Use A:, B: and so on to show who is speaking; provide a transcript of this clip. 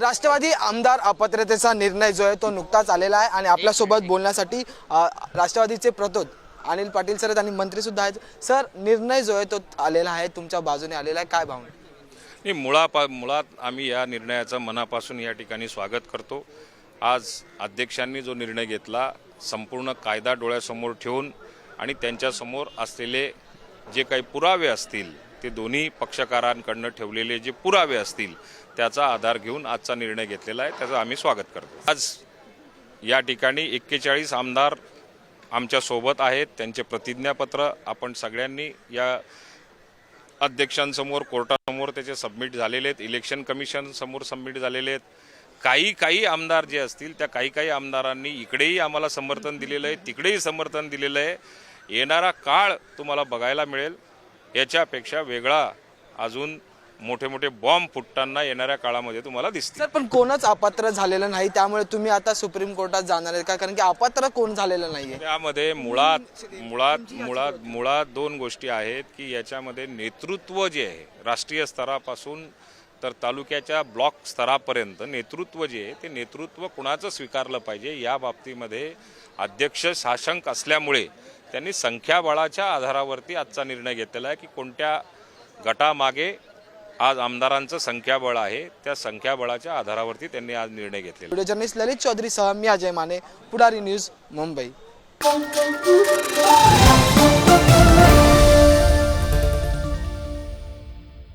A: राष्ट्रवादी आमदार अपात्रतेचा निर्णय जो आहे तो नुकताच आलेला आहे आणि आपल्यासोबत बोलण्यासाठी राष्ट्रवादीचे प्रतोद अनिल पाटील सर आहेत आणि मंत्रीसुद्धा आहेत. सर निर्णय जो आहे तो आलेला आहे तुमच्या बाजूने आलेला आहे. काय भावना?
B: नाही मुळापा मुळात आम्ही या निर्णयाचं मनापासून या ठिकाणी स्वागत करतो. आज अध्यक्षांनी जो निर्णय घेतला संपूर्ण कायदा डोळ्यासमोर ठेवून आणि त्यांच्यासमोर असलेले जे काही पुरावे असतील ते दोन्ही पक्षकारांकडनं ठेवलेले जे पुरावे असतील त्याचा आधार घेऊन आजचा निर्णय घेतलेला आहे. त्याचं आम्ही स्वागत करतो. आज या ठिकाणी एक्केचाळीस आमदार आमच्यासोबत आहेत. त्यांचे प्रतिज्ञापत्र आपण सगळ्यांनी या अध्यक्षांसमोर कोर्टासमोर त्याचे सबमिट झालेले आहेत. इलेक्शन कमिशनसमोर सबमिट झालेले आहेत. काही काही आमदार जे असतील त्या काही काही आमदारांनी इकडेही आम्हाला समर्थन दिलेलं आहे तिकडेही समर्थन दिलेलं आहे. येणारा काळ तुम्हाला बघायला मिळेल. याच्यापेक्षा वेगळा अजून मोठे मोठे बॉम्ब फुटताना येणाऱ्या काळामध्ये तुम्हाला दिसतील.
A: सर पण कोणच अपात्र झालेलं नाही त्यामुळे तुम्ही आता सुप्रीम कोर्टात जाणार आहेत का? कारण की अपात्र कोण झालेलं नाहीये.
B: त्यामध्ये मुळात मुळात मुळात मुळात दोन गोष्टी आहेत की याच्यामध्ये नेतृत्व जे आहे राष्ट्रीय स्तरापासून तर तालुक्याच्या ब्लॉक स्तरापर्यंत नेतृत्व जे आहे ते नेतृत्व कुणाचं स्वीकारलं पाहिजे या बाबतीमध्ये अध्यक्ष शासक असल्यामुळे त्यांनी संख्याबळाच्या आधारावरती आजचा निर्णय घेतलेला आहे की कोणत्या गटामागे आज आमदारांचं संख्याबळ आहे. त्या संख्याबळाच्या आधारावरती त्यांनी आज निर्णय घेतलेला
A: व्हिडिओ जर्नलिस्ट ललित चौधरी सह मी अजय माने पुढारी न्यूज मुंबई.